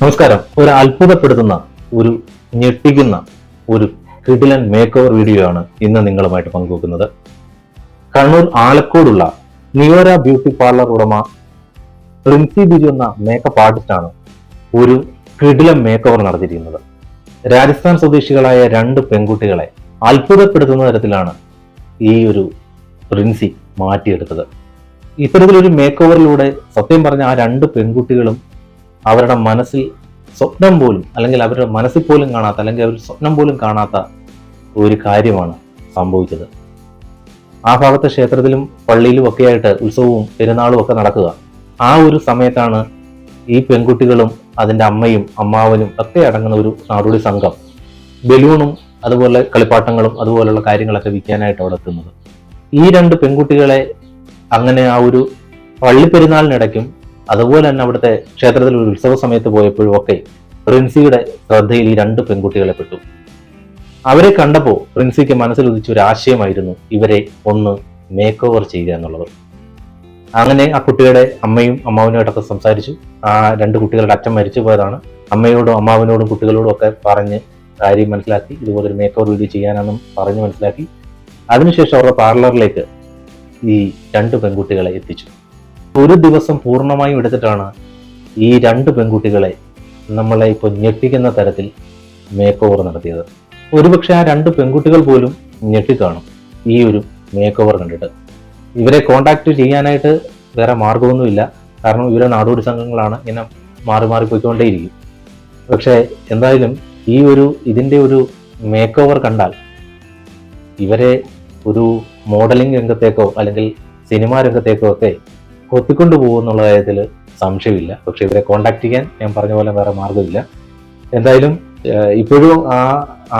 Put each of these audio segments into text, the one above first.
നമസ്കാരം. ഒരു അത്ഭുതപ്പെടുത്തുന്ന ഒരു ഞെട്ടിക്കുന്ന ഒരു കിടിലൻ മേക്ക് ഓവർ വീഡിയോ ആണ് ഇന്ന് നിങ്ങളുമായിട്ട് പങ്കുവെക്കുന്നത്. കണ്ണൂർ ആലക്കോടുള്ള നിയോര ബ്യൂട്ടി പാർലർ ഉടമ പ്രിൻസി ബിജു എന്ന മേക്കപ്പ് ആർട്ടിസ്റ്റാണ് ഒരു കിടിലൻ മേക്ക് ഓവർ നടത്തിയിരിക്കുന്നത്. രാജസ്ഥാൻ സ്വദേശികളായ രണ്ട് പെൺകുട്ടികളെ അത്ഭുതപ്പെടുത്തുന്ന തരത്തിലാണ് ഈ ഒരു പ്രിൻസി മാറ്റിയെടുത്തത്. ഇത്തരത്തിലൊരു മേക്ക് ഓവറിലൂടെ സത്യം പറഞ്ഞ ആ രണ്ട് പെൺകുട്ടികളും അവരുടെ മനസ്സിൽ സ്വപ്നം പോലും അല്ലെങ്കിൽ അവരുടെ മനസ്സിൽ പോലും കാണാത്ത അല്ലെങ്കിൽ അവർ സ്വപ്നം പോലും കാണാത്ത ഒരു കാര്യമാണ് സംഭവിച്ചത്. ആ ഭാഗത്തെ ക്ഷേത്രത്തിലും പള്ളിയിലും ഒക്കെ ആയിട്ട് ഉത്സവവും പെരുന്നാളും ഒക്കെ നടക്കുക. ആ ഒരു സമയത്താണ് ഈ പെൺകുട്ടികളും അതിന്റെ അമ്മയും അമ്മാവനും ഒക്കെ അടങ്ങുന്ന ഒരു നാടോടി സംഘം ബലൂണും അതുപോലെ കളിപ്പാട്ടങ്ങളും അതുപോലെയുള്ള കാര്യങ്ങളൊക്കെ വിൽക്കാനായിട്ട് അവിടെ എത്തുന്നത്. ഈ രണ്ട് പെൺകുട്ടികളെ അങ്ങനെ ആ ഒരു പള്ളി പള്ളിപ്പെരുന്നാളിനിടയ്ക്കും അതുപോലെ തന്നെ അവിടുത്തെ ക്ഷേത്രത്തിൽ ഒരു ഉത്സവ സമയത്ത് പോയപ്പോഴും ഒക്കെ പ്രിൻസിയുടെ ശ്രദ്ധയിൽ ഈ രണ്ട് പെൺകുട്ടികളെ പെട്ടു. അവരെ കണ്ടപ്പോൾ പ്രിൻസിക്ക് മനസ്സിൽ ഉദിച്ച ഒരു ആശയമായിരുന്നു ഇവരെ ഒന്ന് മേക്ക് ഓവർ ചെയ്യുക എന്നുള്ളത്. അങ്ങനെ ആ കുട്ടികളുടെ അമ്മയും അമ്മാവനുമായിട്ടൊക്കെ സംസാരിച്ചു. ആ രണ്ട് കുട്ടികളുടെ അച്ഛൻ മരിച്ചു പോയതാണ്. അമ്മയോടും അമ്മാവനോടും കുട്ടികളോടും ഒക്കെ പറഞ്ഞ് കാര്യം മനസ്സിലാക്കി ഇതുപോലെ ഒരു മേക്ക് ഓവർ വീഡിയോ ചെയ്യാനാണെന്നും പറഞ്ഞ് മനസ്സിലാക്കി. അതിനുശേഷം അവരുടെ പാർലറിലേക്ക് ഈ രണ്ട് പെൺകുട്ടികളെ എത്തിച്ചു. ഒരു ദിവസം പൂർണമായും എടുത്തിട്ടാണ് ഈ രണ്ട് പെൺകുട്ടികളെ നമ്മളെ ഇപ്പോൾ ഞെട്ടിക്കുന്ന തരത്തിൽ മേക്ക് ഓവർ നടത്തിയത്. ഒരുപക്ഷെ ആ രണ്ട് പെൺകുട്ടികൾ പോലും ഞെട്ടിക്കാണും ഈ ഒരു മേക്ക് ഓവർ കണ്ടിട്ട്. ഇവരെ കോണ്ടാക്ട് ചെയ്യാനായിട്ട് വേറെ മാർഗമൊന്നുമില്ല. കാരണം ഇവരെ നാടോടി സംഘങ്ങളാണ് ഇങ്ങനെ മാറി മാറി പോയിക്കൊണ്ടേയിരിക്കും. പക്ഷേ എന്തായാലും ഈ ഒരു ഇതിന്റെ ഒരു മേക്ക് ഓവർ കണ്ടാൽ ഇവരെ ഒരു മോഡലിംഗ് രംഗത്തേക്കോ അല്ലെങ്കിൽ സിനിമാ രംഗത്തേക്കോ ഒക്കെ കൊത്തിക്കൊണ്ടു പോകുന്നുള്ള കാര്യത്തിൽ സംശയമില്ല. പക്ഷെ ഇവരെ കോണ്ടാക്ട് ചെയ്യാൻ ഞാൻ പറഞ്ഞ പോലെ വേറെ മാർഗമില്ല എന്തായാലും ഇപ്പോഴും ആ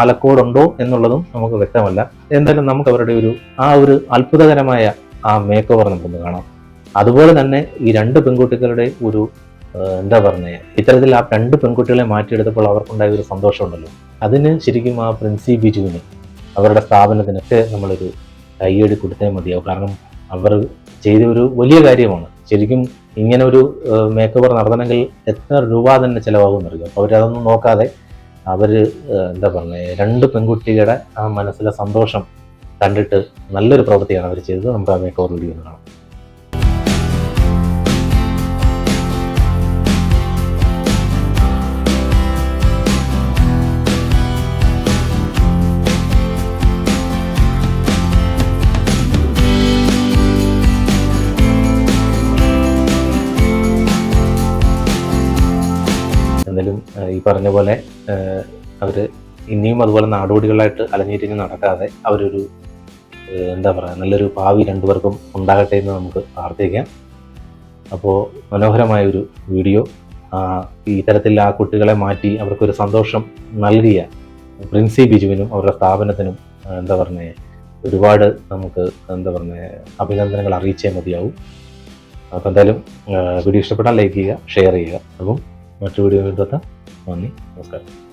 ആലക്കോടുണ്ടോ എന്നുള്ളതും നമുക്ക് വ്യക്തമല്ല. എന്തായാലും നമുക്ക് അവരുടെ ഒരു ആ ഒരു അത്ഭുതകരമായ ആ മേക്ക് ഓവർ നമുക്കൊന്ന് കാണാം. അതുപോലെ തന്നെ ഈ രണ്ട് പെൺകുട്ടികളുടെ ഒരു എന്താ പറഞ്ഞത് ഇത്തരത്തിൽ ആ രണ്ട് പെൺകുട്ടികളെ മാറ്റിയെടുത്തപ്പോൾ അവർക്കുണ്ടായ ഒരു സന്തോഷമുണ്ടല്ലോ. അതിന് ശരിക്കും ആ പ്രിൻസി ബിജുവിന് അവരുടെ സ്ഥാപനത്തിനൊക്കെ നമ്മളൊരു കൈയടി കൊടുത്തേ മതിയാവും. കാരണം അവർ ചെയ്ത ഒരു വലിയ കാര്യമാണ്. ശരിക്കും ഇങ്ങനെ ഒരു മേക്കപ്പർ നടത്തണമെങ്കിൽ എത്ര രൂപ തന്നെ ചിലവാകും എന്നറിയാം അപ്പോൾ അവരതൊന്നും നോക്കാതെ അവർ എന്താ പറയുക രണ്ട് പെൺകുട്ടികളുടെ ആ മനസ്സിലെ സന്തോഷം കണ്ടിട്ട് നല്ലൊരു പ്രവൃത്തിയാണ് അവർ ചെയ്തത്. നമുക്ക് ആ മേക്കപ്പർ വീഡിയോ കാണാം. ഏഹ്, ഈ പറഞ്ഞ പോലെ അവർ ഇനിയും അതുപോലെ നാടോടികളായിട്ട് അലഞ്ഞിരിഞ്ഞ് നടക്കാതെ അവരൊരു എന്താ പറയുക നല്ലൊരു ഭാവി രണ്ടുപേർക്കും ഉണ്ടാകട്ടെ എന്ന് നമുക്ക് പ്രാർത്ഥിക്കാം. അപ്പോൾ മനോഹരമായ ഒരു വീഡിയോ ഈ തരത്തിൽ ആ കുട്ടികളെ മാറ്റി അവർക്കൊരു സന്തോഷം നൽകിയ പ്രിൻസി ബിജുവിനും അവരുടെ സ്ഥാപനത്തിനും എന്താ പറഞ്ഞേ ഒരുപാട് നമുക്ക് എന്താ പറഞ്ഞ അഭിനന്ദനങ്ങൾ അറിയിച്ചേ മതിയാവും. അപ്പോൾ എന്തായാലും വീഡിയോ ഇഷ്ടപ്പെട്ടാൽ ലൈക്ക് ചെയ്യുക ഷെയർ ചെയ്യുക. അപ്പം മറ്റു വീഡിയോ വീണ്ടും എത്താം നന്ദി നമസ്കാരം